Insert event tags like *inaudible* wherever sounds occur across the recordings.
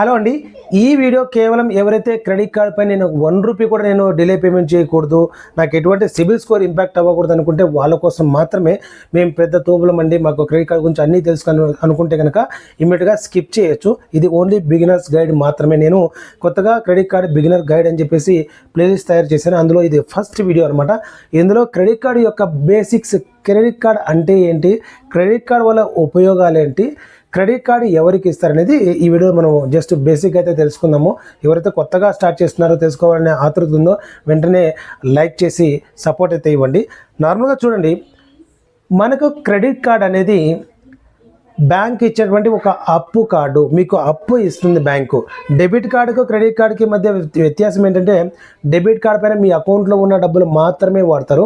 Hello అండి. ఈ video కేవలం ఎవరైతే క్రెడిట్ కార్డ్ పై నేను వన్ రూపీ కూడా నేను డిలే పేమెంట్ చేయకూడదు నాకు ఎటువంటి సిబిల్ స్కోర్ ఇంపాక్ట్ అవ్వకూడదు అనుకుంటే వాళ్ళ కోసం మాత్రమే మేము పెద్ద తోపులం అండి. మాకు క్రెడిట్ కార్డ్ గురించి అన్నీ తెలుసుకొని అనుకుంటే కనుక ఇమీడియట్గా స్కిప్ చేయొచ్చు. ఇది ఓన్లీ బిగినర్స్ గైడ్ మాత్రమే. నేను కొత్తగా క్రెడిట్ కార్డ్ బిగినర్ గైడ్ అని చెప్పేసి ప్లేలిస్ట్ తయారు చేశాను. అందులో ఇది ఫస్ట్ వీడియో అనమాట ఇందులో క్రెడిట్ కార్డ్ యొక్క బేసిక్స్ క్రెడిట్ కార్డ్ అంటే ఏంటి? క్రెడిట్ కార్డ్ వల్ల ఉపయోగాలు ఏంటి? క్రెడిట్ కార్డు ఎవరికి ఇస్తారనేది ఈ వీడియో మనం జస్ట్ బేసిక్ అయితే తెలుసుకుందాము. ఎవరైతే కొత్తగా స్టార్ట్ చేస్తున్నారో తెలుసుకోవాలనే ఆతృత ఉందో వెంటనే లైక్ చేసి సపోర్ట్ అయితే ఇవ్వండి. నార్మల్గా చూడండి మనకు క్రెడిట్ కార్డ్ అనేది బ్యాంక్ ఇచ్చేటువంటి ఒక అప్పు కార్డు. మీకు అప్పు ఇస్తుంది బ్యాంకు. డెబిట్ కార్డుకు క్రెడిట్ కార్డుకి మధ్య వ్యత్యాసం ఏంటంటే డెబిట్ కార్డ్ పైన మీ అకౌంట్లో ఉన్న డబ్బులు మాత్రమే వాడతారు.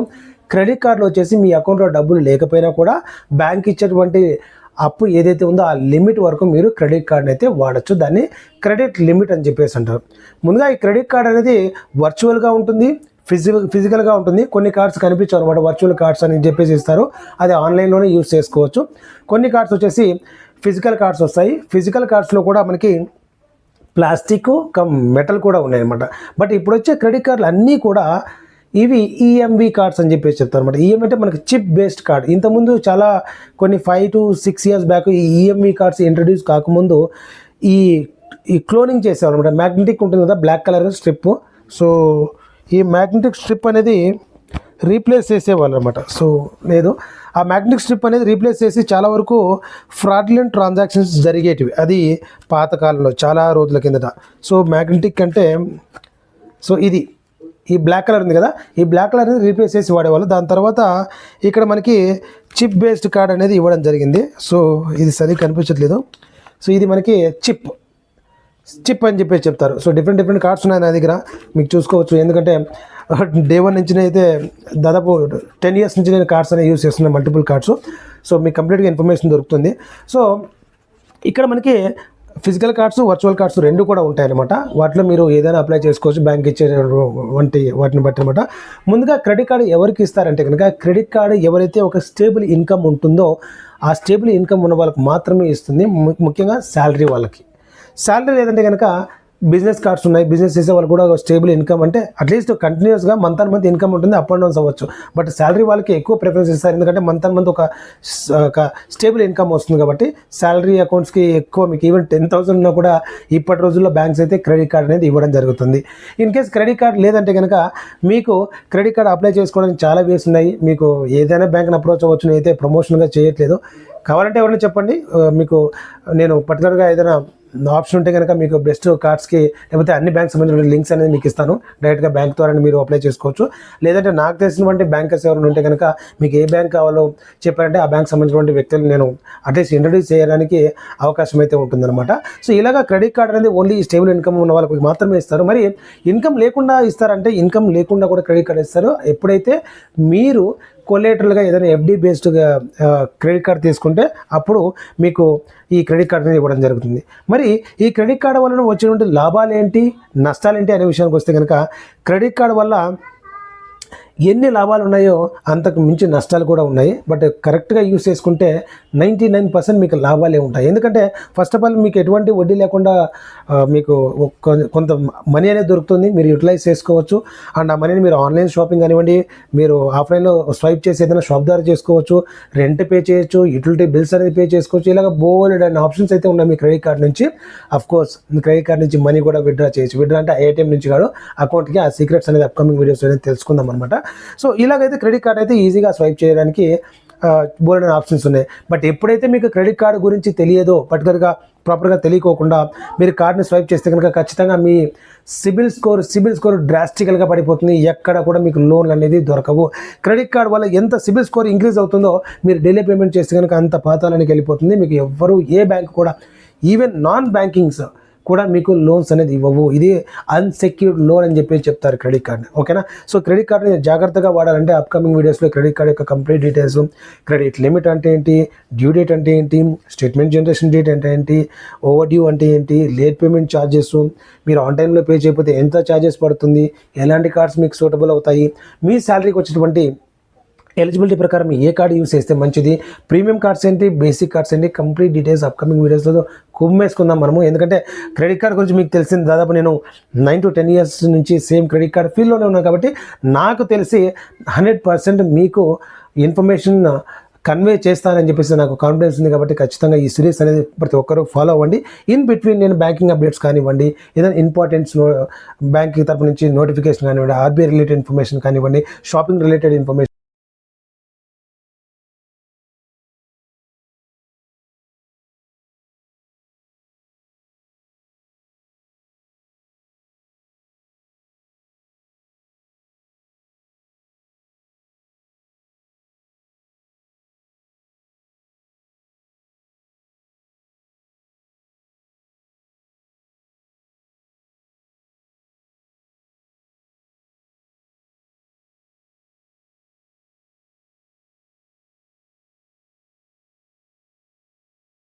క్రెడిట్ కార్డులో వచ్చేసి మీ అకౌంట్లో డబ్బులు లేకపోయినా కూడా బ్యాంక్ ఇచ్చేటువంటి అప్పు ఏదైతే ఉందో ఆ లిమిట్ వరకు మీరు క్రెడిట్ కార్డ్ అయితే వాడచ్చు. దాన్ని క్రెడిట్ లిమిట్ అని చెప్పేసి అంటారు. ముందుగా ఈ క్రెడిట్ కార్డ్ అనేది వర్చువల్గా ఉంటుంది ఫిజికల్ ఫిజికల్గా ఉంటుంది. కొన్ని కార్డ్స్ కనిపించవు అనమాట వర్చువల్ కార్డ్స్ అని చెప్పేసి ఇస్తారు. అది ఆన్లైన్లోనే యూస్ చేసుకోవచ్చు. కొన్ని కార్డ్స్ వచ్చేసి ఫిజికల్ కార్డ్స్ వస్తాయి. ఫిజికల్ కార్డ్స్లో కూడా మనకి ప్లాస్టిక్ కమ్ మెటల్ కూడా ఉన్నాయన్నమాట. బట్ ఇప్పుడు వచ్చే క్రెడిట్ కార్డులు అన్నీ కూడా ఇవి ఈఎంవి కార్డ్స్ అని చెప్పేసి చెప్తారు అనమాట ఈఎం అంటే మనకి చిప్ బేస్డ్ కార్డ్ ఇంతకుముందు చాలా కొన్ని five to six years back ఈ ఈఎంవి కార్డ్స్ ఇంట్రడ్యూస్ కాకముందు ఈ ఈ క్లోనింగ్ చేసేవారు అనమాట మ్యాగ్నెటిక్ ఉంటుంది కదా బ్లాక్ కలర్ స్ట్రిప్ సో ఈ మ్యాగ్నెటిక్ స్ట్రిప్ అనేది రీప్లేస్ చేసేవాళ్ళు అనమాట సో లేదు. ఆ మ్యాగ్నెటిక్ స్ట్రిప్ అనేది రీప్లేస్ చేసి చాలా వరకు ఫ్రాడ్లెంట్ ట్రాన్సాక్షన్స్ జరిగేటివి. అది పాతకాలంలో చాలా రోజుల కిందట. సో మ్యాగ్నెటిక్ అంటే సో ఇది. ఈ బ్లాక్ కలర్ ఉంది కదా ఈ బ్లాక్ కలర్ అనేది రీప్లేస్ చేసి వాడేవాళ్ళు. దాని తర్వాత ఇక్కడ మనకి చిప్ బేస్డ్ కార్డ్ అనేది ఇవ్వడం జరిగింది. సో ఇది సరిగ్గా కనిపించట్లేదు. సో ఇది మనకి చిప్ చిప్ అని చెప్పేసి చెప్తారు. సో డిఫరెంట్ డిఫరెంట్ కార్డ్స్ ఉన్నాయి నా దగ్గర. మీకు చూసుకోవచ్చు. ఎందుకంటే *laughs* డే వన్ నుంచి అయితే దాదాపు టెన్ ఇయర్స్ నుంచి నేను కార్డ్స్ అనేవి యూస్ చేస్తున్నాను మల్టిపుల్ కార్డ్స్ సో మీకు కంప్లీట్గా ఇన్ఫర్మేషన్ దొరుకుతుంది. సో ఇక్కడ మనకి ఫిజికల్ కార్డ్స్ వర్చువల్ కార్డ్స్ రెండు కూడా ఉంటాయన్నమాట. వాటిలో మీరు ఏదైనా అప్లై చేసుకోవచ్చు బ్యాంక్ ఇచ్చే వంటి వాటిని బట్టి అనమాట ముందుగా క్రెడిట్ కార్డు ఎవరికి ఇస్తారంటే కనుక క్రెడిట్ కార్డు ఎవరైతే ఒక స్టేబుల్ ఇన్కమ్ ఉంటుందో ఆ స్టేబుల్ ఇన్కమ్ ఉన్న వాళ్ళకి మాత్రమే ఇస్తుంది ము- ముఖ్యంగా శాలరీ వాళ్ళకి. శాలరీ లేదంటే కనుక బిజినెస్ కార్డ్స్ ఉన్నాయి బిజినెస్ చేసే వాళ్ళు కూడా స్టేబుల్ ఇన్కమ్ అంటే అట్లీస్ట్ కంటిన్యూస్గా మంత్ అండ్ మంత్ ఇన్కమ్ ఉంటుంది అప్ అండ్ డౌన్స్ అవ్వచ్చు. బట్ శాలరీ వాళ్ళకి ఎక్కువ ప్రిఫరెన్స్ ఇస్తారు ఎందుకంటే మంత్ అండ్ మంత్ ఒక స్టేబుల్ ఇన్కమ్ వస్తుంది కాబట్టి శాలరీ అకౌంట్స్కి ఎక్కువ మీకు ఈవెన్ టెన్ థౌసండ్ ఉన్నా కూడా ఇప్పటి రోజుల్లో బ్యాంక్స్ అయితే క్రెడిట్ కార్డ్ అనేది ఇవ్వడం జరుగుతుంది. ఇన్ కేస్ క్రెడిట్ కార్డ్ లేదంటే కనుక మీకు క్రెడిట్ కార్డ్ అప్లై చేసుకోవడానికి చాలా వేస్ ఉన్నాయి. మీకు ఏదైనా బ్యాంక్ని అప్రోచ్ అవ్వచ్చు అయితే ప్రమోషన్గా చేయట్లేదు. కావాలంటే ఎవరైనా చెప్పండి. మీకు నేను పర్టికులర్గా ఏదైనా ఆప్షన్ ఉంటే కనుక మీకు బెస్ట్ కార్డ్స్కి లేకపోతే అన్ని బ్యాంక్ సంబంధించిన లింక్స్ అనేది మీకు ఇస్తాను. డైరెక్ట్గా బ్యాంక్ ద్వారా మీరు అప్లై చేసుకోవచ్చు. లేదంటే నాకు తెలిసినటువంటి బ్యాంకర్స్ ఎవరైనా ఉంటే కనుక మీకు ఏ బ్యాంక్ కావాలో చెప్పారంటే ఆ బ్యాంక్ సంబంధించినటువంటి వ్యక్తులు నేను అట్లీస్ట్ ఇంట్రడ్యూస్ చేయడానికి అవకాశం అయితే ఉంటుందన్నమాట. సో ఇలాగా క్రెడిట్ కార్డ్ అనేది ఓన్లీ స్టేబుల్ ఇన్కమ్ ఉన్న వాళ్ళకి మాత్రమే ఇస్తారు. మరి ఇన్కమ్ లేకుండా ఇస్తారంటే ఇన్కమ్ లేకుండా కూడా క్రెడిట్ కార్డ్ ఇస్తారు. ఎప్పుడైతే మీరు కొలేటరల్గా ఏదైనా ఎఫ్డి బేస్డ్గా క్రెడిట్ కార్డ్ తీసుకుంటే అప్పుడు మీకు ఈ క్రెడిట్ కార్డ్ అనేది ఇవ్వడం జరుగుతుంది. మరి ఈ క్రెడిట్ కార్డు వలన వచ్చినటువంటి లాభాలు ఏంటి నష్టాలు ఏంటి అనే విషయానికి వస్తే కనుక క్రెడిట్ కార్డు వల్ల ఎన్ని లాభాలు ఉన్నాయో అంతకు మించి నష్టాలు కూడా ఉన్నాయి. బట్ కరెక్ట్గా యూస్ చేసుకుంటే నైంటీ నైన్ పర్సెంట్ మీకు లాభాలే ఉంటాయి. ఎందుకంటే ఫస్ట్ ఆఫ్ ఆల్ మీకు ఎటువంటి వడ్డీ లేకుండా మీకు కొంత మనీ అనేది దొరుకుతుంది. మీరు యూటిలైజ్ చేసుకోవచ్చు. అండ్ ఆ మనీని మీరు ఆన్లైన్ షాపింగ్ కానివ్వండి మీరు ఆఫ్లైన్లో స్వైప్ చేసి ఏదైనా షాప్ ద్వారా చేసుకోవచ్చు. రెంట్ పే చేయొచ్చు యూటిలిటీ బిల్స్ అనేది పే చేసుకోవచ్చు. ఇలాగ బోల్డ్ అండ్ ఆప్షన్స్ అయితే ఉన్నాయి మీ క్రెడిట్ కార్డ్ నుంచి. అఫ్ కోర్స్ మీ క్రెడిట్ కార్డ్ నుంచి మనీ కూడా విత్డ్రా చేయొచ్చు. విత్డ్రా అంటే ఏటీఎం నుంచి కాదు అకౌంట్కి ఆ సీక్రెట్స్ అనేది అప్కమింగ్ వీడియోస్ అనేది తెలుసుకుందాం అనమాట సో ఇలాగైతే క్రెడిట్ కార్డ్ అయితే ఈజీగా స్వైప్ చేయడానికి బోల్డ్ ఆప్షన్స్ ఉన్నాయి. బట్ ఎప్పుడైతే మీకు క్రెడిట్ కార్డు గురించి తెలియదో పర్టికులర్గా ప్రాపర్గా తెలియకోకుండా మీరు కార్డ్ని స్వైప్ చేస్తే కనుక ఖచ్చితంగా మీ సిబిల్ స్కోర్ సిబిల్ స్కోర్ డ్రాస్టికల్గా పడిపోతుంది. ఎక్కడ కూడా మీకు లోన్లు అనేది దొరకవు. క్రెడిట్ కార్డ్ వల్ల ఎంత సిబిల్ స్కోర్ ఇంక్రీజ్ అవుతుందో మీరు డైలీ పేమెంట్ చేస్తే కనుక అంత పాతాలనికి వెళ్ళిపోతుంది. మీకు ఎవ్వరు ఏ బ్యాంక్ కూడా ఈవెన్ నాన్ బ్యాంకింగ్స్ కూడా మీకు లోన్స్ అనేది ఇవ్వవు. ఇది అన్సెక్యూర్డ్ లోన్ అని చెప్పి చెప్తారు క్రెడిట్ కార్డ్ ఓకేనా సో క్రెడిట్ కార్డ్ని జాగ్రత్తగా వాడాలంటే అప్కమింగ్ వీడియోస్లో క్రెడిట్ కార్డ్ యొక్క కంప్లీట్ డీటెయిల్స్ క్రెడిట్ లిమిట్ అంటే ఏంటి డ్యూ డేట్ అంటే ఏంటి స్టేట్మెంట్ జనరేషన్ డేట్ అంటే ఏంటి ఓవర్ డ్యూ అంటే ఏంటి లేట్ పేమెంట్ ఛార్జెస్ మీరు ఆన్ టైంలో పే చేయకపోతే ఎంత ఛార్జెస్ పడుతుంది ఎలాంటి కార్డ్స్ మీకు సూటబుల్ అవుతాయి మీ శాలరీకి వచ్చేటువంటి ఎలిజిబిలిటీ ప్రకారం ఏ కార్డు యూస్ చేస్తే మంచిది? ప్రీమియం కార్డ్స్ ఏంటి? బేసిక్ కార్డ్స్ ఏంటి? కంప్లీట్ డీటెయిల్స్ అప్కమింగ్ వీడియోస్లో కుమ్మేసుకుందాం మనము. ఎందుకంటే క్రెడిట్ కార్డ్ గురించి మీకు తెలిసింది దాదాపు నేను నైన్ టు టెన్ ఇయర్స్ నుంచి సేమ్ క్రెడిట్ కార్డ్ ఫీల్డ్లోనే ఉన్నాను కాబట్టి నాకు తెలిసి హండ్రెడ్ పర్సెంట్ మీకు ఇన్ఫర్మేషన్ కన్వే చేస్తానని చెప్పేసి నాకు కాన్ఫిడెన్స్ ఉంది కాబట్టి ఖచ్చితంగా ఈ సిరీస్ అనేది ప్రతి ఒక్కరూ ఫాలో అవ్వండి. ఇన్ బిట్వీన్ నేను బ్యాంకింగ్ అప్డేట్స్ కానివ్వండి ఏదైనా ఇంపార్టెంట్స్ బ్యాంకింగ్ తరపు నుంచి నోటిఫికేషన్ కానివ్వండి ఆర్బీఐ రిలేటెడ్ ఇన్ఫర్మేషన్ కానివ్వండి షాపింగ్ రిలేటెడ్ ఇన్ఫర్మేషన్